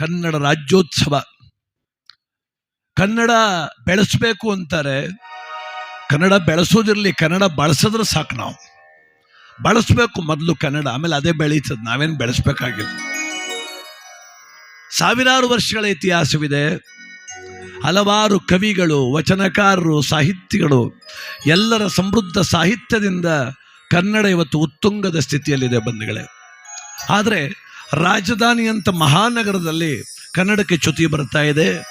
ಕನ್ನಡ ರಾಜ್ಯೋತ್ಸವ. ಕನ್ನಡ ಬೆಳೆಸಬೇಕು ಅಂತಾರೆ. ಕನ್ನಡ ಬೆಳೆಸೋದಿರಲಿ, ಕನ್ನಡ ಬಳಸಿದ್ರೆ ಸಾಕು ನಾವು. ಬಳಸಬೇಕು ಮೊದಲು ಕನ್ನಡ, ಆಮೇಲೆ ಅದೇ ಬೆಳೀತದೆ, ನಾವೇನು ಬೆಳೆಸ್ಬೇಕಾಗಿಲ್ಲ. ಸಾವಿರಾರು ವರ್ಷಗಳ ಇತಿಹಾಸವಿದೆ. ಹಲವಾರು ಕವಿಗಳು, ವಚನಕಾರರು ಸಾಹಿತಿಗಳು ಎಲ್ಲರ ಸಮೃದ್ಧ ಸಾಹಿತ್ಯದಿಂದ ಕನ್ನಡ ಇವತ್ತು ಉತ್ತುಂಗದ ಸ್ಥಿತಿಯಲ್ಲಿದೆ ಬಂಧುಗಳೇ. ಆದರೆ ರಾಜಧಾನಿ ಅಂತ ಮಹಾನಗರದಲ್ಲಿ ಕನ್ನಡಕ್ಕೆ ಚ್ಯುತಿ ಬರ್ತಾ ಇದೆ.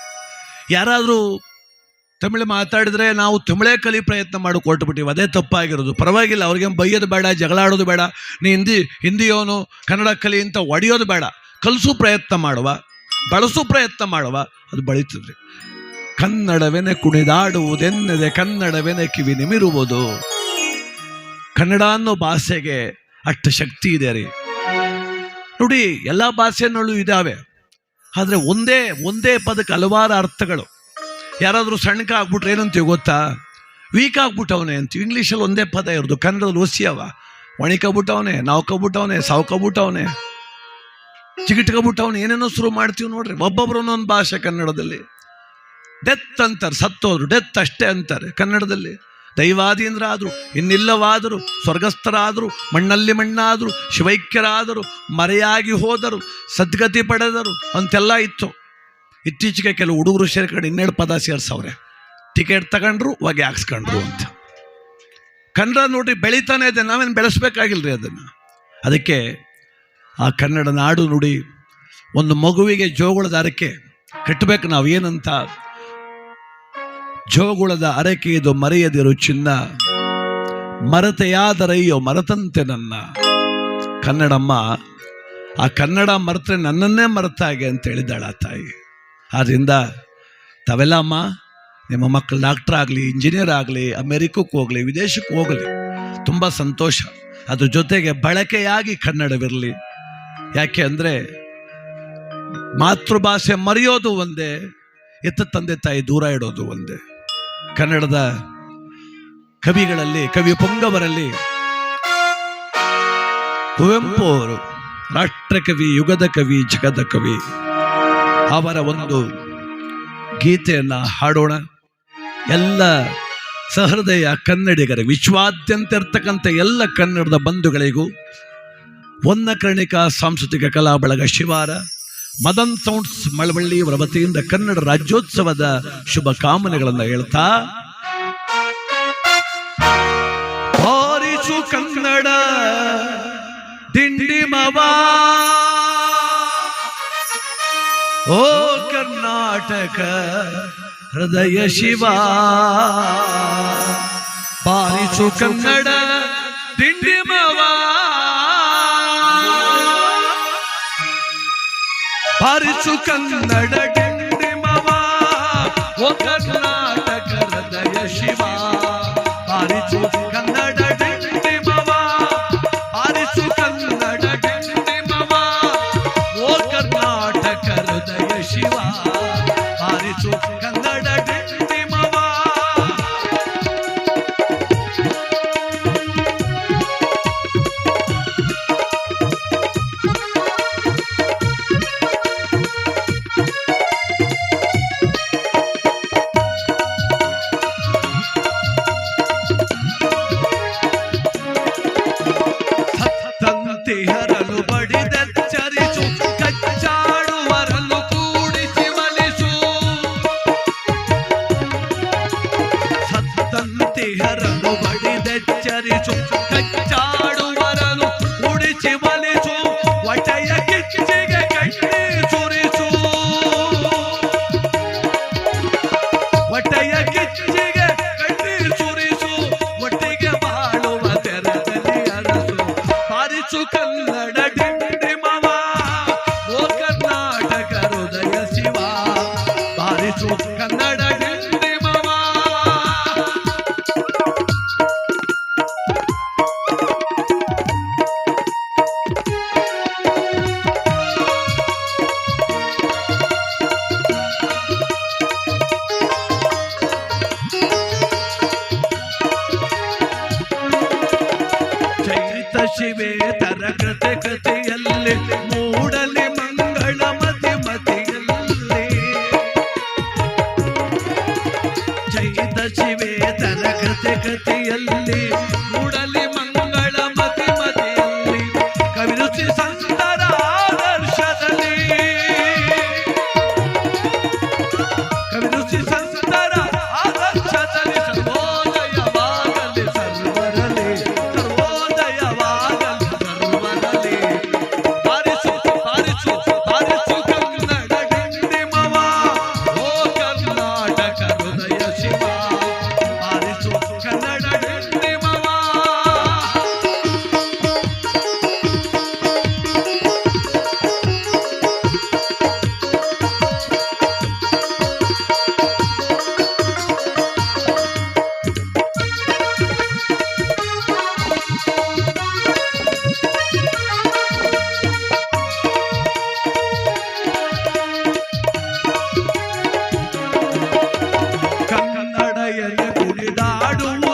ಯಾರಾದರೂ ತಮಿಳು ಮಾತಾಡಿದ್ರೆ ನಾವು ತಮಿಳೇ ಕಲಿ ಪ್ರಯತ್ನ ಮಾಡಿ ಕೊಟ್ಟುಬಿಟ್ಟಿವಿ ಅದೇ ತಪ್ಪಾಗಿರೋದು. ಪರವಾಗಿಲ್ಲ, ಅವ್ರಿಗೆ ಬೈಯೋದು ಬೇಡ ಜಗಳಾಡೋದು ಬೇಡ. ನೀ ಹಿಂದಿ ಹಿಂದಿಯವನು ಕನ್ನಡ ಕಲಿ ಅಂತ ಒಡೆಯೋದು ಬೇಡ. ಕಲಿಸೋ ಪ್ರಯತ್ನ ಮಾಡುವ, ಬಳಸೋ ಪ್ರಯತ್ನ ಮಾಡುವ, ಅದು ಬಳಿತದ್ರಿ. ಕನ್ನಡವೆನೆ ಕುಣಿದಾಡುವುದೆನ್ನದೆ ಕನ್ನಡವೆನೆ ಕಿವಿ ನಿಮಿರುವುದು. ಕನ್ನಡ ಅನ್ನೋ ಭಾಷೆಗೆ ಅಷ್ಟು ಶಕ್ತಿ ಇದೆ ರೀ. ನೋಡಿ, ಎಲ್ಲ ಭಾಷೆನಲ್ಲೂ ಇದ್ದಾವೆ ಆದರೆ ಒಂದೇ ಒಂದೇ ಪದಕ್ಕೆ ಹಲವಾರು ಅರ್ಥಗಳು. ಯಾರಾದರೂ ಸಣ್ಣಕ ಆಗ್ಬಿಟ್ರೆ ಏನಂತೀವಿ ಗೊತ್ತಾ? ವೀಕ್ ಆಗ್ಬಿಟ್ಟವನೆ ಅಂತೀವಿ. ಇಂಗ್ಲೀಷಲ್ಲಿ ಒಂದೇ ಪದ ಇರೋದು. ಕನ್ನಡದಲ್ಲಿ ಒಸಿಯವ ಕಬಿಟ್ಟವನೇ ನಾವ್ಕೊಬಿಟ್ಟವನೆ ಸಾವ್ಕೊಬಿಟ್ಟವನೆ ಚಿಗಿಟ್ಕೊಬಿಟ್ಟವನು ಏನೇನೋ ಶುರು ಮಾಡ್ತೀವಿ ನೋಡ್ರಿ. ಒಂದೊಂದು ಭಾಷೆ ಕನ್ನಡದಲ್ಲಿ. ಡೆತ್ ಅಂತಾರೆ, ಸತ್ತೋದ್ರು. ಡೆತ್ ಅಷ್ಟೇ ಅಂತಾರೆ ಕನ್ನಡದಲ್ಲಿ. ದೈವಾದೀಂದ್ರಾದರು ಇನ್ನಿಲ್ಲವಾದರು, ಸ್ವರ್ಗಸ್ಥರಾದರು, ಮಣ್ಣಲ್ಲಿ ಮಣ್ಣಾದರು, ಶಿವೈಕ್ಯರಾದರು, ಮರೆಯಾಗಿ ಹೋದರು, ಸದ್ಗತಿ ಪಡೆದರು ಅಂತೆಲ್ಲ ಇತ್ತು. ಇತ್ತೀಚೆಗೆ ಕೆಲವು ಹುಡುಗರು ಸೇರ್ಕೊಂಡು ಇನ್ನೆರಡು ಪದ ಸೇರ್ಸವ್ರೆ. ಟಿಕೆಟ್ ತಗೊಂಡ್ರು, ಹೊಗೆ ಹಾಕ್ಸ್ಕೊಂಡ್ರು ಅಂತ. ಕನ್ನಡ ನೋಡಿ ಬೆಳೀತಾನೆ ಇದೆ, ನಾವೇನು ಬೆಳೆಸ್ಬೇಕಾಗಿಲ್ರಿ ಅದನ್ನು? ಅದಕ್ಕೆ ಆ ಕನ್ನಡ ನಾಡು ನುಡಿ ಒಂದು ಮಗುವಿಗೆ ಜೋಗುಳದ ಅರಕೆ ಕಟ್ಟಬೇಕು ನಾವು ಏನಂತ ಜೋಗುಳದ ಅರಕೆ ಇದು ಮರೆಯದಿರು ಚಿನ್ನ. ಮರತೆಯಾದರಯ್ಯೋ ಮರತಂತೆ ನನ್ನ. ಕನ್ನಡಮ್ಮ, ಆ ಕನ್ನಡ ಮರೆತರೆ ನನ್ನನ್ನೇ ಮರೆತಾಗೆ ಅಂತ ಆ ತಾಯಿ. ಆದ್ದರಿಂದ ತವೆಲ್ಲ ಅಮ್ಮ, ನಿಮ್ಮ ಮಕ್ಕಳು ಡಾಕ್ಟರ್ ಆಗಲಿ, ಇಂಜಿನಿಯರ್ ಆಗಲಿ, ಅಮೆರಿಕಕ್ಕೆ ಹೋಗಲಿ, ವಿದೇಶಕ್ಕೆ ಹೋಗಲಿ, ತುಂಬ ಸಂತೋಷ. ಅದ್ರ ಜೊತೆಗೆ ಬಳಕೆಯಾಗಿ ಕನ್ನಡವಿರಲಿ. ಯಾಕೆ ಅಂದರೆ ಮಾತೃಭಾಷೆ ಮರೆಯೋದು ಒಂದೇ ಎತ್ತ ತಂದೆ ತಾಯಿ ದೂರ ಇಡೋದು ಒಂದೇ. ಕನ್ನಡದ ಕವಿಗಳಲ್ಲಿ, ಕವಿ ಪೊಂಗವರಲ್ಲಿ ಕುವೆಂಪು ಅವರು ರಾಷ್ಟ್ರಕವಿ, ಯುಗದ ಕವಿ, ಜಗದ ಕವಿ, ಅವರ ಒಂದು ಗೀತೆಯನ್ನ ಹಾಡೋಣ. ಎಲ್ಲ ಸಹೃದಯ ಕನ್ನಡಿಗರ ವಿಶ್ವಾದ್ಯಂತ ಇರ್ತಕ್ಕಂಥ ಎಲ್ಲ ಕನ್ನಡದ ಬಂಧುಗಳಿಗೂ ಒನ್ನ ಕರ್ಣಿಕಾ ಸಾಂಸ್ಕೃತಿಕ ಕಲಾ ಬಳಗ ಶಿವಾರ ಮದನ್ ಸೌಂಡ್ಸ್ ಮಳವಳ್ಳಿಯವರ ವತಿಯಿಂದ ಕನ್ನಡ ರಾಜ್ಯೋತ್ಸವದ ಶುಭ ಕಾಮನೆಗಳನ್ನು ಹೇಳ್ತಾ. ಹಾರಿಸು ಕನ್ನಡ ದಿಂಡಿಮವಾ ಓ ಕರ್ನಾಟಕ, ಹೃದಯ ಶಿವ. ಬಾರಿಸು ಕನ್ನಡ ದಿಂಡಿಮವ ಬಾರಿಸು ಕನ್ನಡ ಡಿಂಡಿಮವ ಓ ಕರ್ನಾಟಕ ಹೃದಯ ಶಿವ ಬಾರಿಸು ಕನ್ನಡ 家的种种开。ಜಗತಿಯಲ್ಲಿ ಕುಣಿದಾಡುವ